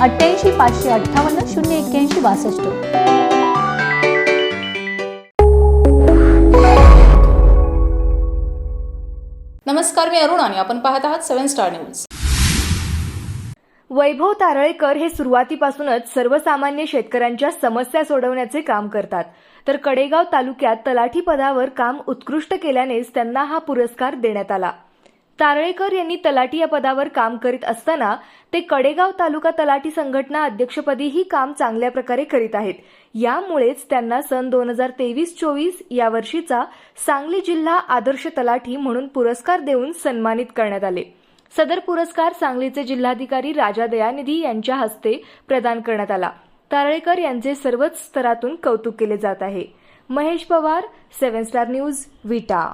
अठ्ठ्याऐंशी पाचशे अठ्ठावन्न शून्य एक्क्याऐंशी बासष्ट. नमस्कार मी अरुण आणि आपण पाहत आहात seven star news. Vaibhav Taralekar हे सुरुवातीपासूनच सर्वसामान्य शेतकऱ्यांच्या समस्या सोडवण्याचे काम करतात. तर कडेगाव तालुक्यात तलाठी पदावर काम उत्कृष्ट केल्यानेच त्यांना हा पुरस्कार देण्यात आला. तारळेकर यांनी तलाठी या पदावर काम करीत असताना ते कडेगाव तालुका तलाठी संघटना अध्यक्षपदीही काम चांगल्या प्रकारे करीत आहेत. यामुळेच त्यांना सन दोन हजार तेवीस चोवीस या वर्षीचा सांगली जिल्हा आदर्श तलाठी म्हणून पुरस्कार देऊन सन्मानित करण्यात आले. सदर पुरस्कार सांगलीचे जिल्हाधिकारी राजा दयानिधी यांच्या हस्ते प्रदान करण्यात आला. तारळेकर यांचे सर्वच स्तरातून कौतुक केले जात आहे. Mahesh Pawar seven star news Vita.